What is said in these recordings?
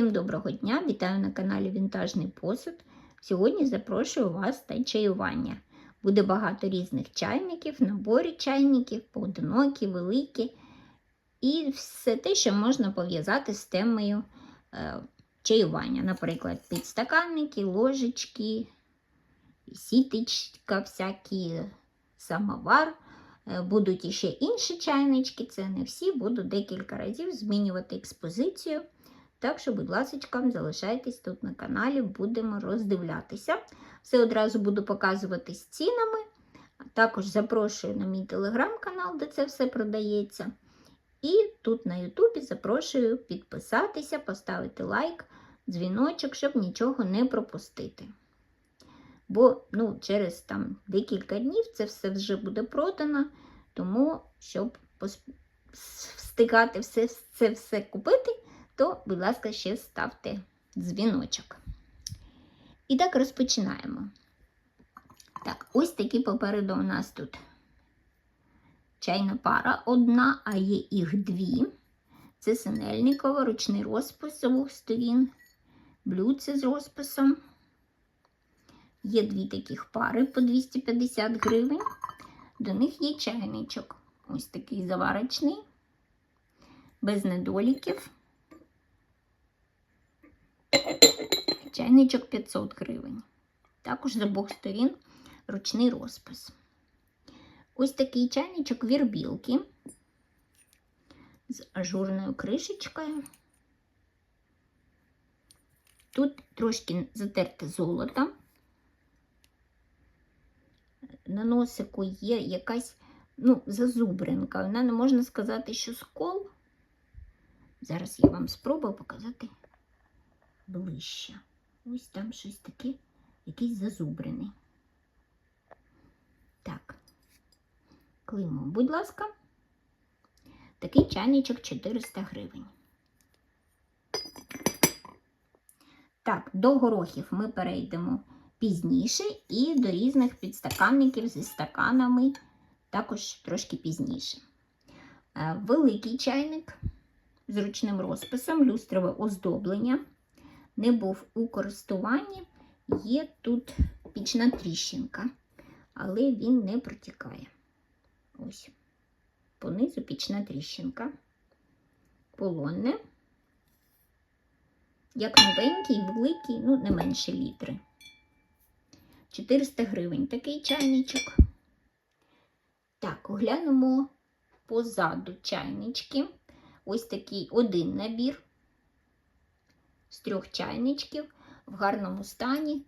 Всім доброго дня! Вітаю на каналі Вінтажний посуд. Сьогодні запрошую вас на чаювання. Буде багато різних чайників, наборів чайників, поодинокі, великі. І все те, що можна пов'язати з темою е, чаювання. Наприклад, підстаканники, ложечки, сітечка, всякі самовар. Е, Будуть іще інші чайнички, це не всі, буду декілька разів змінювати експозицію. Так що, будь ласка, залишайтесь тут на каналі, будемо роздивлятися. Все одразу буду показувати з цінами. Також запрошую на мій телеграм-канал, де це все продається. І тут на Ютубі запрошую підписатися, поставити лайк, дзвіночок, щоб нічого не пропустити. Бо ну, через там, декілька днів це все вже буде продано, тому щоб встигати все, це все купити, то, будь ласка, ще ставте дзвіночок. І так розпочинаємо. Так, ось такі попереду у нас тут чайна пара одна, а є їх дві. Це синельникова, ручний розпис з обох сторін, блюдце з розписом. Є дві таких пари по 250 гривень. До них є чайничок. Ось такий заварочний, без недоліків. Чайничок 500 гривень. Також з обох сторін ручний розпис. Ось такий чайничок вірбілки з ажурною кришечкою. Тут трошки затерте золото. На носику є якась ну, зазубринка. Вона не можна сказати, що скол. Зараз я вам спробую показати ближче. Ось там щось таке, якийсь зазубрений. Так, клеймо, будь ласка, такий чайничок 400 гривень. Так, до горохів ми перейдемо пізніше і до різних підстаканників зі стаканами також трошки пізніше. Е, Великий чайник з ручним розписом, люстрове оздоблення. Не був у користуванні, є тут пічна тріщинка, але він не протікає. Ось, понизу пічна тріщинка, полонне, як новенький, великий, ну, не менше літри. 400 гривень такий чайничок. Так, оглянемо позаду чайнички. Ось такий один набір з трьох чайничків в гарному стані,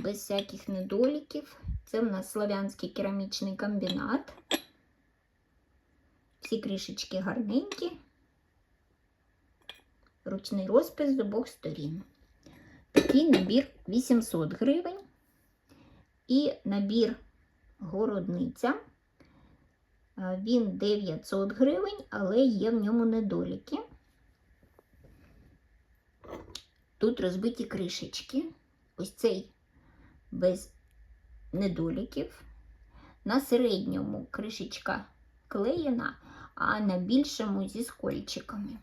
без всяких недоліків. Це в нас славянський керамічний комбінат. Всі кришечки гарненькі, ручний розпис з обох сторін. Такий набір 800 гривень. І набір городниця. Він 900 гривень, але є в ньому недоліки. Тут розбиті кришечки. Ось цей без недоліків. На середньому кришечка клеєна, а на більшому зі скольчиками.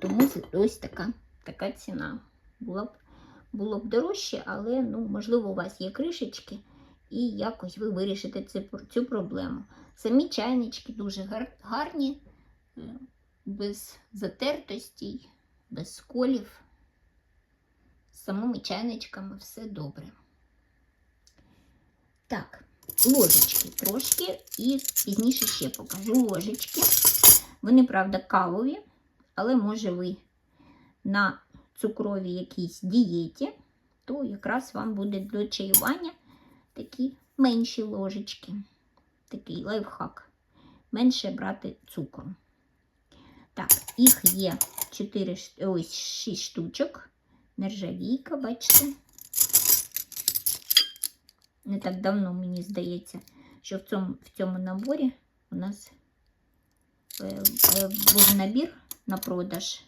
Тому ось така така ціна. Була б, було б дорожче, але, ну, можливо, у вас є кришечки, і якось ви вирішите цю, цю проблему. Самі чайнички дуже гарні, без затертостей, без сколів. Самими чайничками все добре. Так, ложечки трошки і пізніше ще покажу ложечки. Вони, правда, кавові, але може ви на цукровій якійсь дієті, то якраз вам буде до чаювання такі менші ложечки. Такий лайфхак. Менше брати цукру. Так, їх є 4, ось 6 штучок. Нержавійка, бачите? Не так давно, мені здається, що в цьому в цьому наборі у нас е, е, був набір на продаж,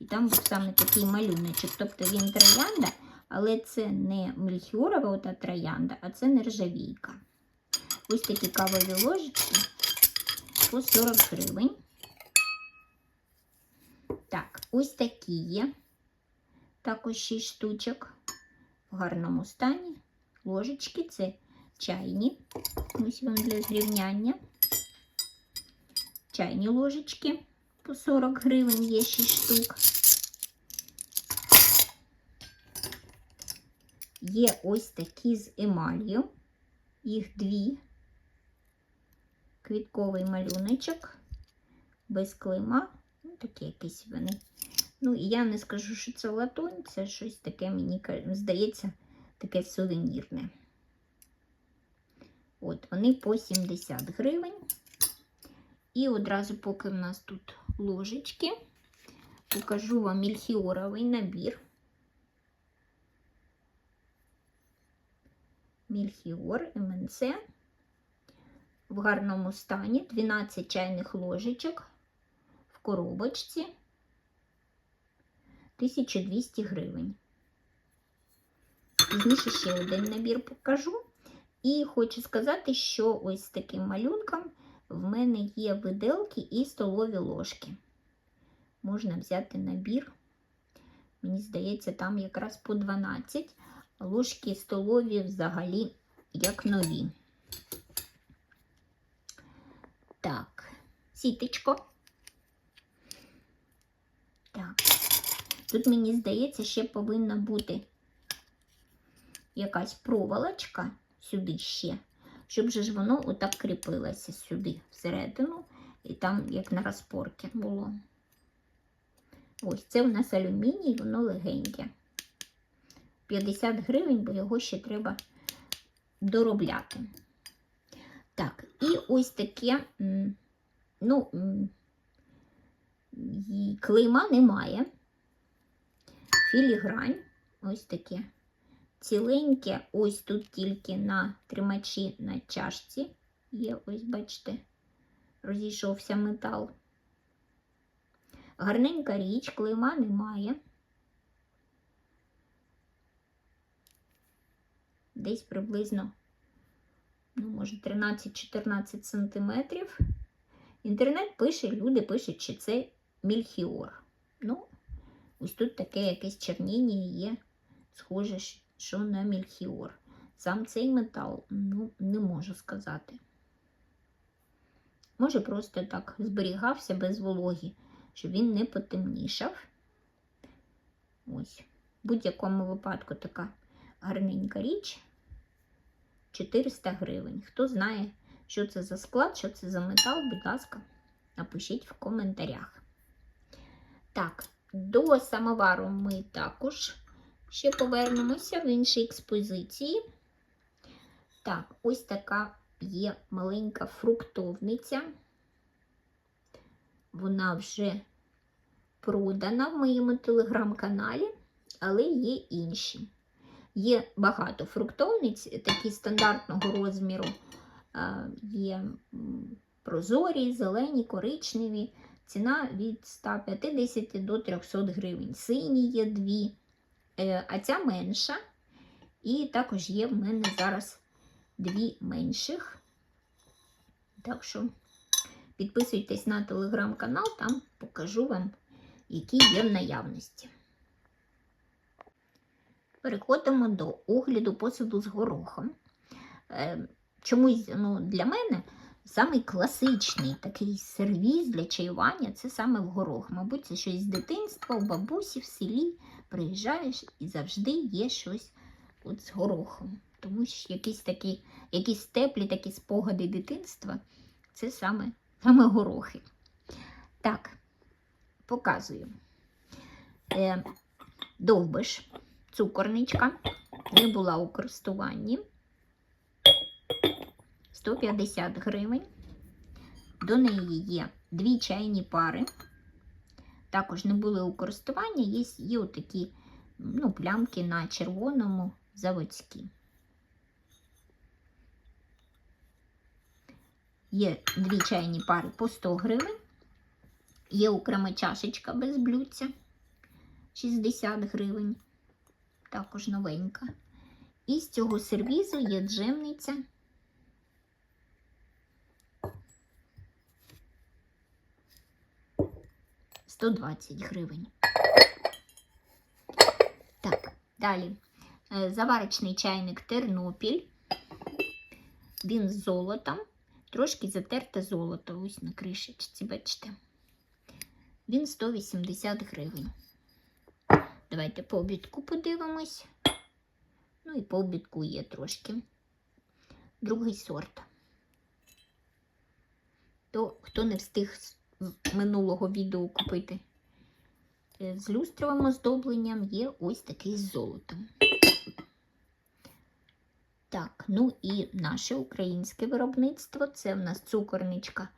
і там був саме такий малюночок. Тобто він троянда, але це не мельхіорова ота троянда, а це нержавійка. Ось такі кавові ложечки по 40 гривень. Так, ось такі є також 6 штучок в гарному стані. Ложечки це чайні. Ось вам для зрівняння. Чайні ложечки по 40 гривень є 6 штук. Є ось такі з емалью. Їх дві. Квітковий малюночок, без клейма. Ну, такі якісь вони. Ну, і я не скажу, що це латунь, це щось таке, мені здається, таке сувенірне. От, вони по 70 гривень. І одразу, поки в нас тут ложечки, покажу вам мільхіоровий набір. Мільхіор МНЦ в гарному стані 12 чайних ложечок коробочці 1200 гривень. Пізніше ще один набір покажу. І хочу сказати, що ось з таким малюнком в мене є виделки і столові ложки. Можна взяти набір. Мені здається, там якраз по 12. Ложки столові взагалі як нові. Так, сіточко. Так. Тут, мені здається, ще повинна бути якась проволочка сюди ще, щоб же ж воно отак кріпилося сюди, всередину, і там, як на розпорки було. Ось це у нас алюміній, воно легеньке. 50 гривень, бо його ще треба доробляти. Так, і ось таке, ну, клейма немає. Філігрань, ось таке ціленьке, ось тут тільки на тримачі на чашці є, ось, бачите, розійшовся метал. Гарненька річ, клейма немає. Десь приблизно, ну, може, 13-14 сантиметрів. Інтернет пише, люди пишуть, що це мільхіор. Ну, ось тут таке якесь черніння є, схоже, що на мільхіор. Сам цей метал, ну, не можу сказати. Може, просто так зберігався без вологі, щоб він не потемнішав. Ось. В будь-якому випадку така гарненька річ. 400 гривень. Хто знає, що це за склад, що це за метал, будь ласка, напишіть в коментарях. Так, до самовару ми також ще повернемося в іншій експозиції. Так, ось така є маленька фруктовниця. Вона вже продана в моєму телеграм-каналі, але є інші. Є багато фруктовниць, такі стандартного розміру. Є прозорі, зелені, коричневі. Ціна від 150 до 300 гривень. Сині є дві, е, а ця менша. І також є в мене зараз дві менших. Так що підписуйтесь на телеграм-канал, там покажу вам, які є в наявності. Переходимо до огляду посуду з горохом. Е, чомусь ну, для мене самий класичний такий сервіз для чаювання це саме в горох. Мабуть, це щось з дитинства, у бабусі в селі приїжджаєш і завжди є щось от з горохом. Тому що якісь такі, якісь теплі такі спогади дитинства це саме, саме горохи. Так, показую. Е, довбиш цукорничка не була у користуванні 150 гривень. До неї є дві чайні пари. Також не були у користуванні, є, є отакі ну, плямки на червоному заводські. Є дві чайні пари по 100 гривень. Є окрема чашечка без блюдця 60 гривень також новенька. І з цього сервізу є джемниця. Сто двадцять гривень. Далі е, заварочний чайник Тернопіль. Він з золотом, трошки затерте золото. Ось на кришечці, бачите. Він 180 гривень. Давайте по обідку подивимось. Ну і по обідку є трошки. Другий сорт. То, хто не встиг з минулого відео купити е, з люстровим оздобленням, є ось такий з золотом. Так, ну і наше українське виробництво це в нас цукорничка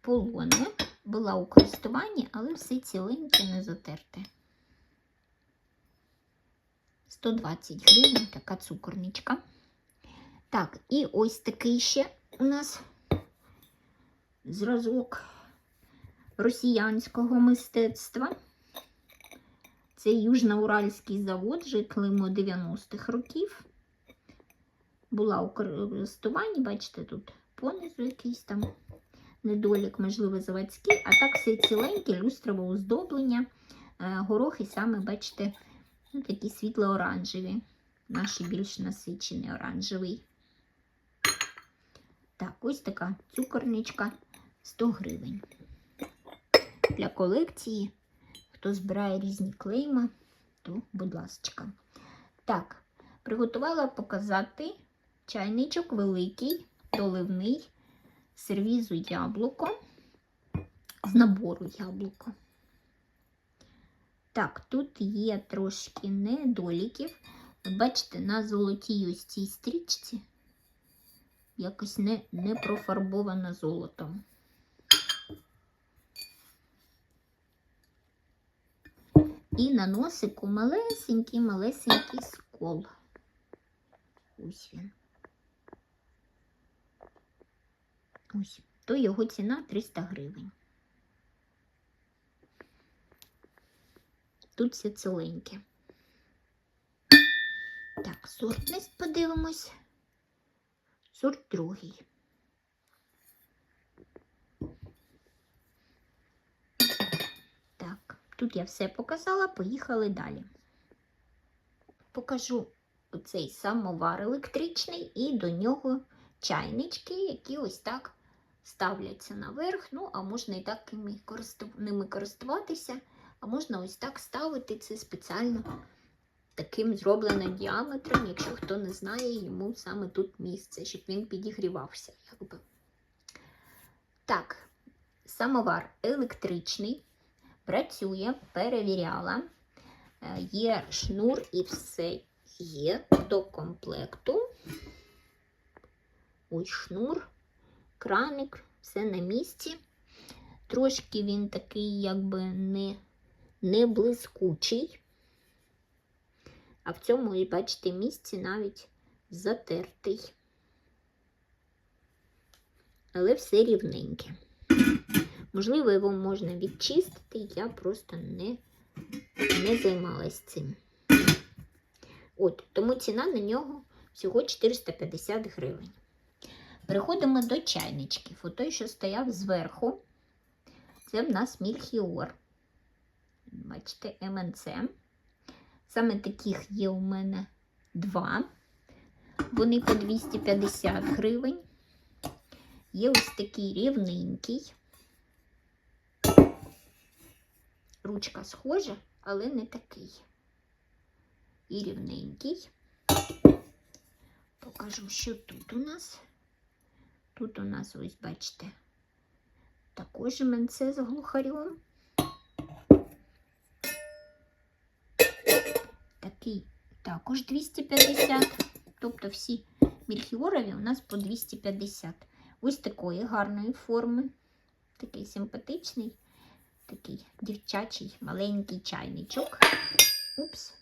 полоне. Була у користуванні, але все ціленьке не затерте. 120 гривень така цукорничка. Так, і ось такий ще у нас зразок росіянського мистецтва. Це Южноуральський завод, вже климо 90-х років. Була у користуванні, бачите, тут понизу якийсь там недолік, можливо, заводський, а так все ціленьке, люстрове оздоблення, е, горохи саме, бачите, ну, такі світло-оранжеві, наші більш насичений оранжевий. Так, ось така цукорничка 100 гривень. Для колекції, хто збирає різні клейма, то, будь ласка. Так, приготувала показати чайничок великий, доливний, сервізу яблуко, з набору яблуко. Так, тут є трошки недоліків. Бачите, на золотій ось цій стрічці якось не, не профарбовано золотом. І на носику малесенький, малесенький скол. Ось він. Ось. То його ціна 300 гривень. Тут все ціленьке. Так, сортність подивимось. Сорт другий. Так, тут я все показала, поїхали далі. Покажу оцей самовар електричний і до нього чайнички, які ось так ставляться наверх. Ну, а можна і так ними користуватися, а можна ось так ставити це спеціально таким зроблено діаметром, якщо хто не знає, йому саме тут місце, щоб він підігрівався. Якби. Так, самовар електричний, працює, перевіряла. Е, Є шнур і все є до комплекту. Ось шнур, краник, все на місці. Трошки він такий, якби не, не блискучий. А в цьому, бачите, місці навіть затертий. Але все рівненьке. Можливо, його можна відчистити, я просто не, не займалась цим. От, тому ціна на нього всього 450 гривень. Переходимо до чайничків. О той, що стояв зверху, це в нас мільхіор. Бачите, МНЦ. Саме таких є у мене два. Вони по 250 гривень. Є ось такий рівненький. Ручка схожа, але не такий. І рівненький. Покажу, що тут у нас. Тут у нас, ось, бачите, також менце з глухарем. Такий також 250. Тобто всі мільхіорові у нас по 250. Ось такої гарної форми. Такий симпатичний, такий дівчачий маленький чайничок. Упс.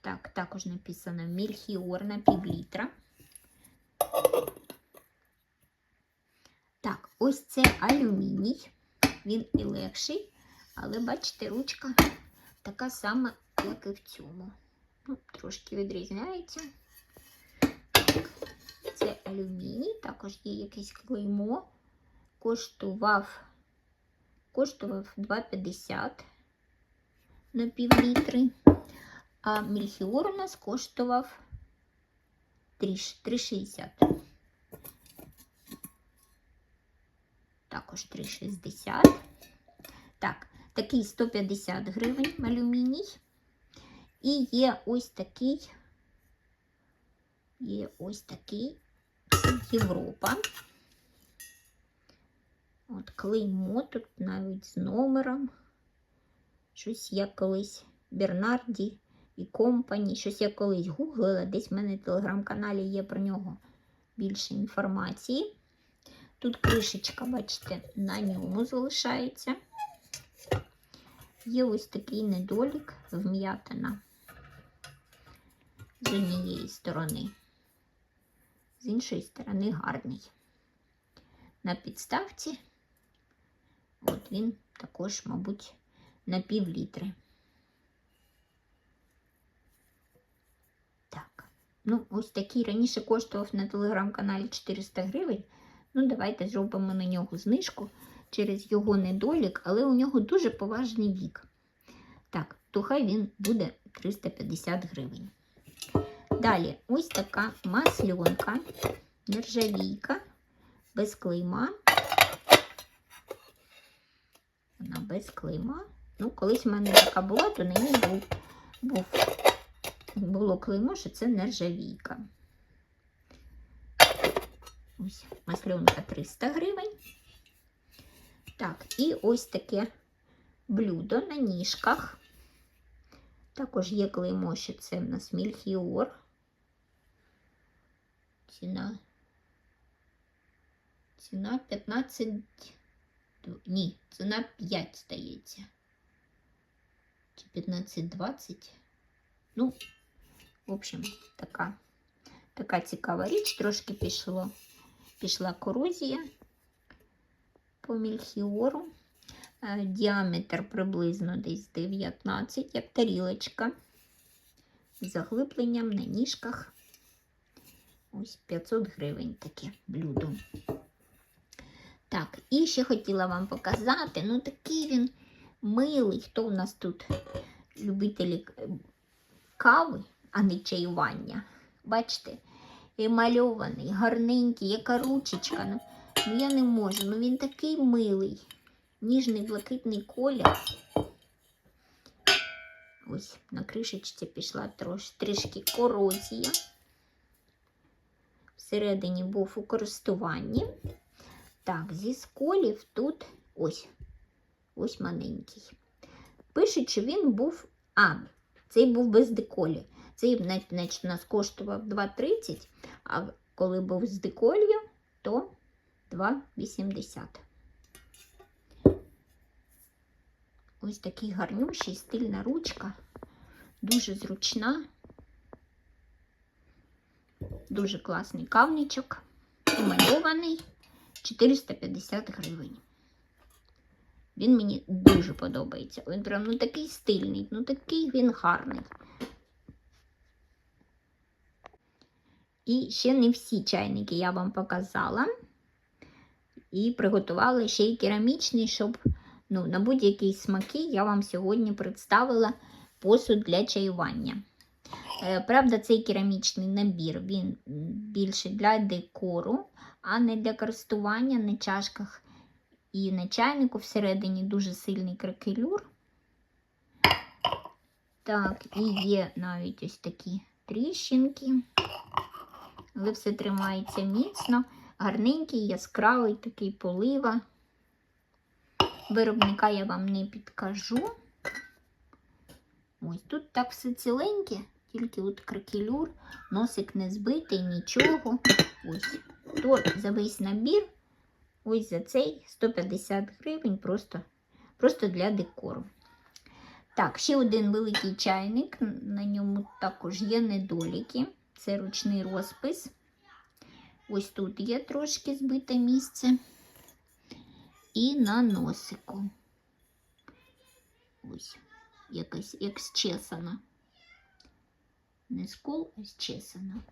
Так, також написано мільхіор на пів літра. Так, ось це алюміній. Він і легший, але бачите, ручка така сама, як і в цьому. Ну, трошки відрізняється. Це алюміній, також є якесь клеймо. Коштував, коштував 2,50 на пів літри. А мільхіор у нас коштував 3,60. Також 3,60. Так, такий 150 гривень алюміній. І є ось такий, є ось такий Європа. От клеймо тут навіть з номером. Щось я колись Бернарді і компані. Щось я колись гуглила, десь в мене в телеграм-каналі є про нього більше інформації. Тут кришечка, бачите, на ньому залишається. Є ось такий недолік вм'ятина з однієї сторони, з іншої сторони гарний. На підставці, от він також, мабуть, на пів літри. Так, ну, ось такий раніше коштував на телеграм-каналі 400 гривень. Ну, давайте зробимо на нього знижку через його недолік, але у нього дуже поважний вік. Так, то хай він буде 350 гривень. Далі, ось така масльонка, нержавійка, без клейма. Вона без клейма. Ну, колись в мене така була, то ній був, був, було клеймо, що це нержавійка. Ось масльонка 300 гривень. Так, і ось таке блюдо на ніжках. Також є клеймо, що це в нас мільхіор. Ціна. Ціна 15. Ні, ціна 5 стається. Чи 15-20. Ну, в общем, така, така цікава річ. Трошки пішло, пішла корозія по мільхіору. Е, Діаметр приблизно десь 19, як тарілочка. З заглибленням на ніжках. Ось 500 гривень таке блюдо. Так, і ще хотіла вам показати, ну такий він милий. Хто у нас тут любителі кави, а не чаювання? Бачите, емальований, гарненький, яка ручечка. Ну, ну я не можу, ну він такий милий. Ніжний блакитний колір. Ось на кришечці пішла трош, трішки корозія. Всередині був у користуванні. Так, зі сколів тут ось ось маленький. Пишуть, що він був. А, цей був без деколі. Цей, значить, нас коштував 2,30, а коли був з деколью, то 2,80. Ось такий гарнющий, стильна ручка, дуже зручна, дуже класний кавничок, емальований 450 гривень. Він мені дуже подобається. Він прям ну такий стильний, ну такий він гарний. І ще не всі чайники я вам показала. І приготувала ще й керамічний, щоб ну, на будь-які смаки я вам сьогодні представила посуд для чаювання. Е, Правда, цей керамічний набір він більше для декору, а не для користування на чашках і на чайнику всередині дуже сильний кракелюр. Так, і є навіть ось такі тріщинки, але все тримається міцно, гарненький, яскравий такий полива. Виробника я вам не підкажу. Ось тут так все ціленьке, тільки от кракелюр, носик не збитий, нічого. Ось. То за весь набір, ось за цей 150 гривень просто, просто для декору. Так, ще один великий чайник, на ньому також є недоліки. Це ручний розпис. Ось тут є трошки збите місце. І на носику. Ось, якась як зчесана. Не скол, а зчесана.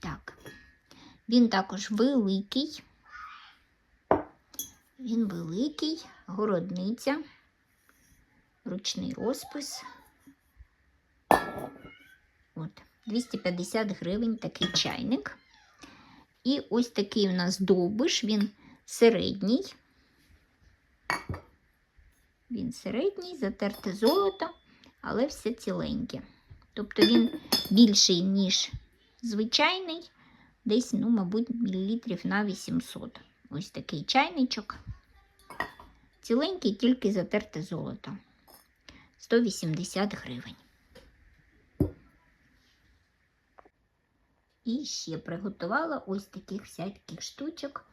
Так, він також великий. Він великий, городниця. ручний розпис. От, 250 гривень такий чайник. І ось такий у нас довбиш, він середній. Він середній, затерте золото, але все ціленьке. Тобто він більший, ніж звичайний, десь, ну, мабуть, мілілітрів на 800. Ось такий чайничок. Ціленький, тільки затерте золото. 180 гривень. І ще приготувала ось таких всяких штучок.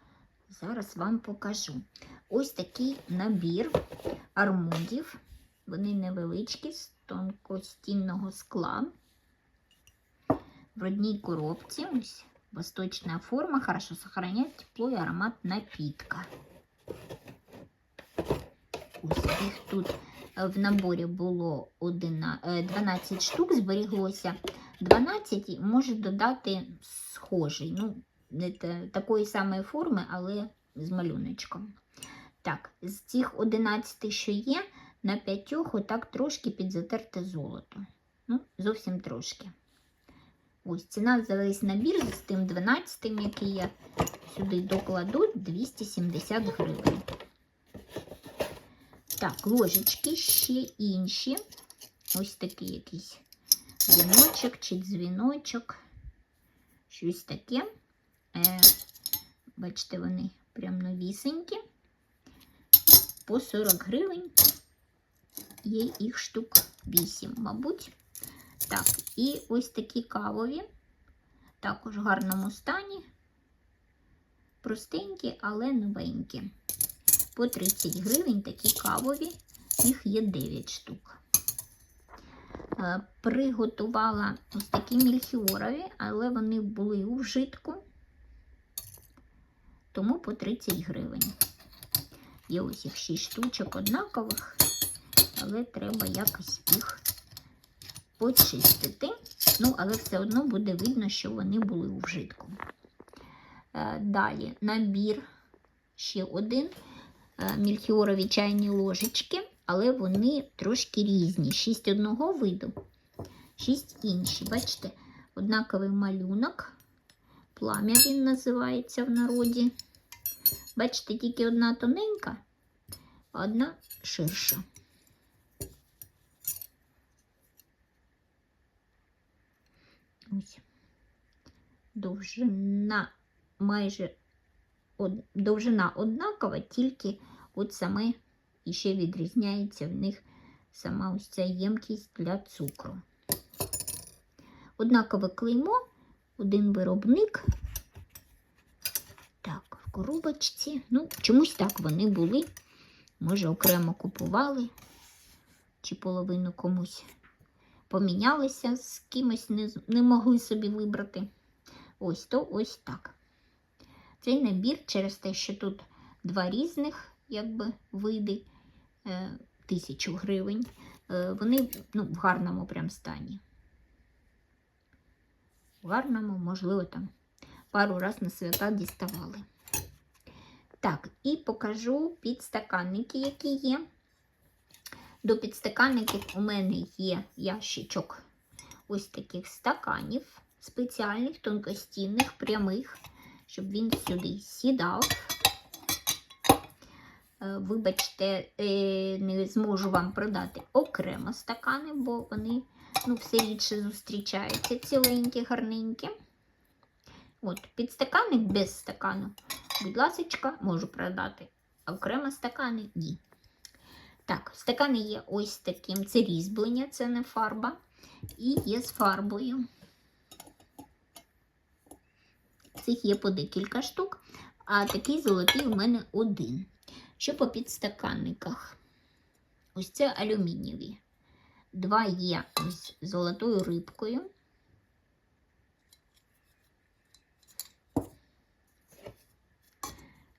Зараз вам покажу. Ось такий набір армудів. Вони невеличкі, з тонкостінного скла. В одній коробці. Ось восточна форма, хорошо сохраняет тепло і аромат напітка. Ось їх тут е, в наборі було 12 штук, зберіглося 12 і додати схожий. Ну, такої самої форми, але з малюночком. Так, з цих 11, що є, на п'ятьох отак трошки підзатерте золото. Ну, зовсім трошки. Ось ціна за весь набір з тим 12, який я сюди докладу, 270 гривень. Так, ложечки ще інші. Ось такий якийсь віночок чи дзвіночок. Щось таке. Е, бачите, вони прям новісенькі. По 40 гривень. Є їх штук 8, мабуть. Так, і ось такі кавові, також в гарному стані. Простенькі, але новенькі. По 30 гривень такі кавові, їх є 9 штук. Е, Приготувала ось такі мільхіорові, але вони були у вжитку, тому по 30 гривень. Є ось їх 6 штучок однакових, але треба якось їх почистити. Ну, але все одно буде видно, що вони були у вжитку. Е, Далі набір ще один. Е, Мільхіорові чайні ложечки, але вони трошки різні. Шість одного виду, шість інші. Бачите, однаковий малюнок. Плам'я він називається в народі. Бачите, тільки одна тоненька, а одна ширша. Довжина майже довжина однакова, тільки от саме і ще відрізняється в них сама ось ця ємкість для цукру. Однакове клеймо, один виробник. Так, в коробочці. Ну, чомусь так вони були. Може, окремо купували, чи половину комусь помінялися, з кимось не, не могли собі вибрати. Ось то ось так. Цей набір через те, що тут два різних якби, види, е, тисячу гривень. Е, вони ну, в гарному прям стані. В гарному, можливо, там пару раз на свята діставали. Так, і покажу підстаканники, які є. До підстаканників у мене є ящичок ось таких стаканів, спеціальних, тонкостінних, прямих, щоб він сюди сідав. Е, Вибачте, е, не зможу вам продати окремо стакани, бо вони ну, все рідше зустрічаються ціленькі, гарненькі. От, підстаканник без стакану, будь ласка, можу продати. А окремо стакани ні. Так, стакани є ось таким. Це різьблення, це не фарба. І є з фарбою. Цих є по декілька штук, а такий золотий у мене один. Що по підстаканниках? Ось це алюмінієві. Два є з золотою рибкою.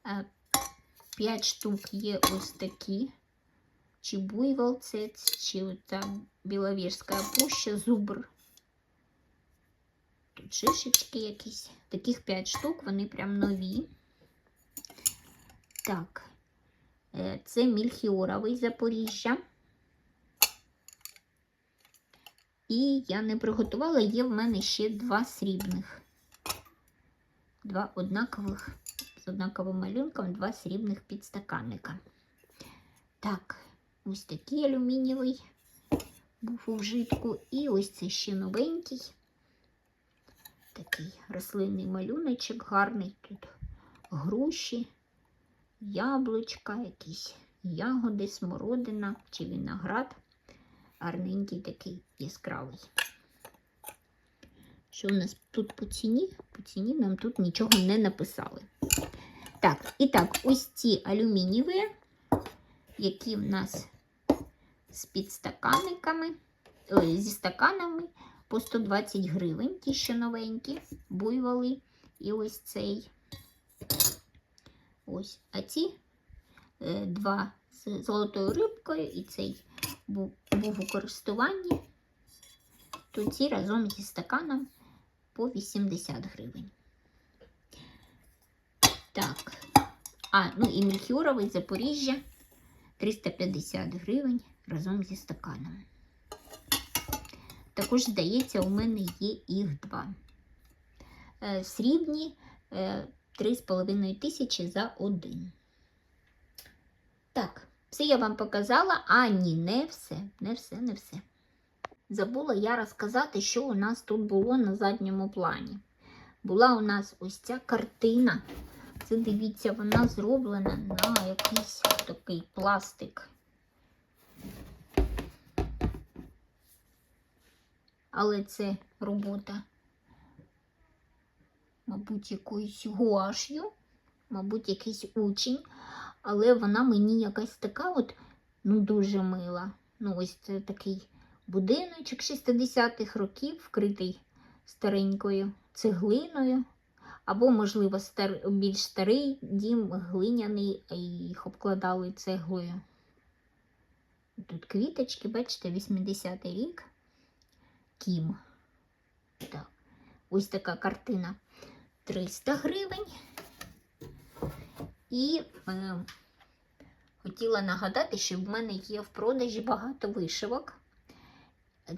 Е, П'ять штук є ось такі. Чи буйвол це, чи там біловірська пуща, зубр. Тут шишечки якісь. Таких 5 штук, вони прям нові. Так, е, це мільхіоровий Запоріжжя. І я не приготувала, є в мене ще два срібних. Два однакових, з однаковим малюнком, два срібних підстаканника. Так, ось такий алюмінієвий був у вжитку. І ось це ще новенький. Такий рослинний малюночок гарний. Тут груші, яблучка, якісь ягоди, смородина чи виноград. Гарненький такий яскравий. Що у нас тут по ціні? По ціні нам тут нічого не написали. Так, і так, ось ці алюмінієві, які в нас з підстаканниками, ой, зі стаканами по 120 гривень, ті, що новенькі, буйволи. І ось цей. Ось. А ці е, два з золотою рибкою, і цей був, був у користуванні, то ці разом зі стаканом по 80 гривень. Так. А, ну і мельхіоровий Запоріжжя 350 гривень разом зі стаканом. Також, здається, у мене є їх два. Е, срібні е, 3,5 тисячі за один. Так, все я вам показала, а ні, не все, не все, не все. Забула я розказати, що у нас тут було на задньому плані. Була у нас ось ця картина. Це дивіться, вона зроблена на якийсь такий пластик. Але це робота, мабуть, якоюсь гуаш'ю, мабуть, якийсь учень, але вона мені якась така от, ну, дуже мила. Ну, ось це такий будиночок 60-х років, вкритий старенькою цеглиною. Або, можливо, стар... більш старий дім глиняний, і їх обкладали цеглою. Тут квіточки, бачите, 80-й рік. Кім. Так. Ось така картина 300 гривень. І е, хотіла нагадати, що в мене є в продажі багато вишивок.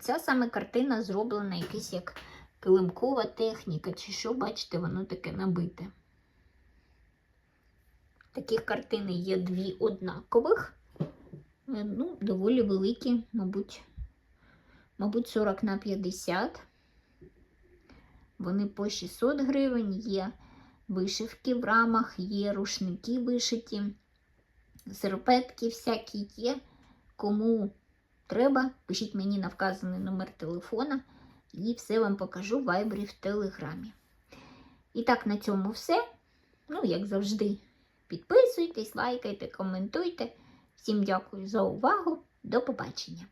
Ця саме картина зроблена якась як килимкова техніка, чи що, бачите, воно таке набите. Таких картин є дві однакових, Е, ну, доволі великі, мабуть, мабуть, 40 на 50. Вони по 600 гривень, є вишивки в рамах, є рушники вишиті, серпетки всякі є. Кому треба, пишіть мені на вказаний номер телефона і все вам покажу в вайбері в телеграмі. І так, на цьому все. Ну, як завжди, підписуйтесь, лайкайте, коментуйте. Всім дякую за увагу. До побачення!